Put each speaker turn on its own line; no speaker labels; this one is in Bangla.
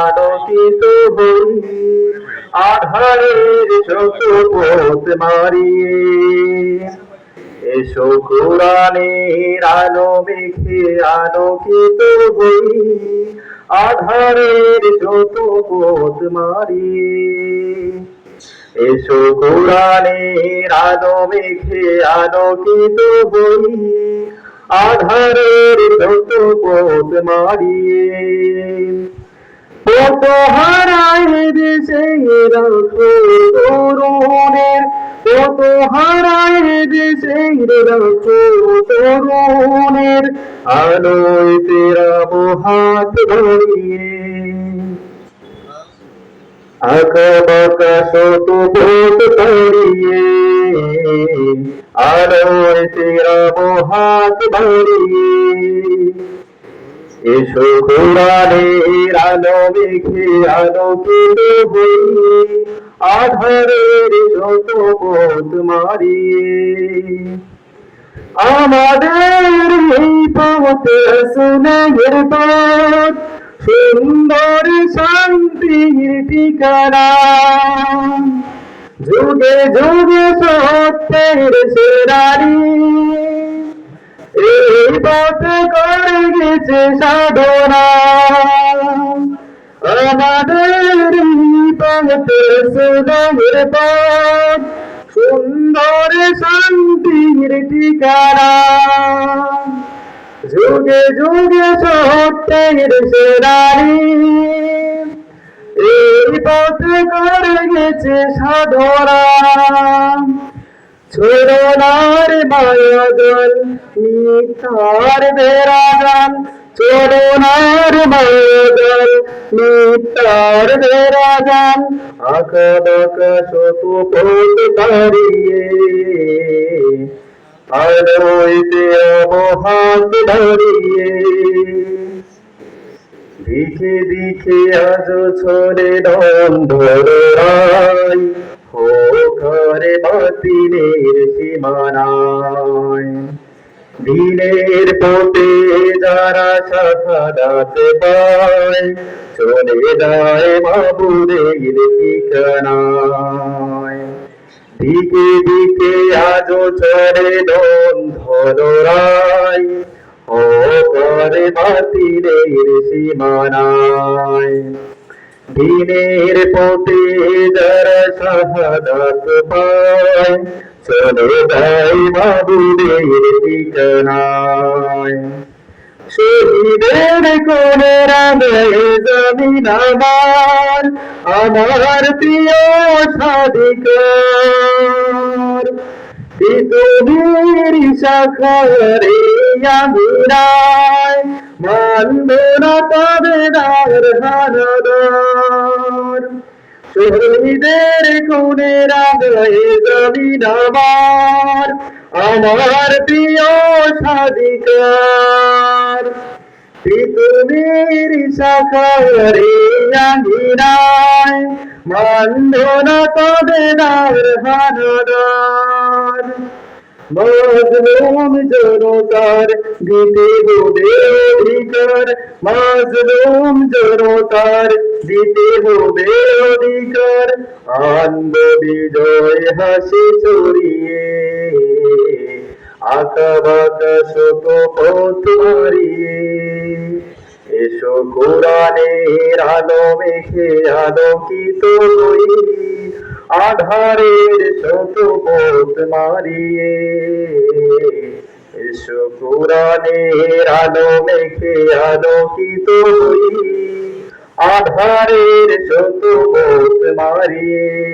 আলোকিত হই আধারের যত পথ মারিয়ে এসো কোরআনের আলো মেঘে আলোকিত হই আধারের যত পথ মারিয়ে এসো কোরআনের আলো মেঘে আলোকিত হই আধারের যত পথ মারিয়ে কত হারায় দেশে তরুণের, কত হারায় দেশে তরুণের, আলোয় তেরা হাত ধরিয়ে। আঁকা বাঁকা শত করিয়ে আলোয় তেরা হাত ধরিয়ে। এসো কোরআনের আলো মেঘে আলোকিত হই। আধারের যত পথ মারিয়ে। আমাদের এই পথ সুনের পথ, সুন্দর শান্তির ঠিকানা। যুগে যুগে সত্যের সেরারি এই পথে করে গেছে সাধনা। আমাদের পথে সুনের পথ, সুন্দর শান্তির ঠিকানা। যুগে যুগে সত্যের সেনারি এই পথে করে গেছে সাধনা। ছোড়নার মায়াজল, মিথ্যার বেড়াগান ছোড়নার মায়াজল, মিথ্যার বেড়াগান আঁকা বাঁকা শত পথ তারিয়ে আলোইতে অবহাত ধরিয়ে। দিকে দিকে আজ ছড়ে দ্বন্দ্বরাই বাতিলের সীমানায়। দিনের পথে যারা শাখাদাত পায়, চলে যায় বাবুদের ঠিকানায়। দিকে দিকে আজ চলে ধরাই ও করে বাতিলের সীমানায়। দিনের পথে যারা শাহাদাত পায়, চলে যায় বাবুদের ঠিকানায়। শহীদের কোনে জমিন আমার আমার প্রিয় সাধিকার। তিতুমির শাখারে মানব না তবে দার শহীদের কোনে রাগে জমিন আমার আমার প্রিয় সাধিকার পৃথিবীর শাখারে আঙিনায় মানব না তবে দার হানাদার মাজলুম জনতার দিতে হবে অধিকার, মাজলুম জনতার দিতে হবে অধিকার আনন্দ বিজয় হাসি ছড়িয়ে আঁকা বাঁকা শত পথ মারিয়ে এসো কোরআনের আলো মেঘে আলোকিত হই আধারের শত পথ মারিয়ে। এসো কোরআনের আলো মেঘে আলোকিত হই আধারের শত মারিয়ে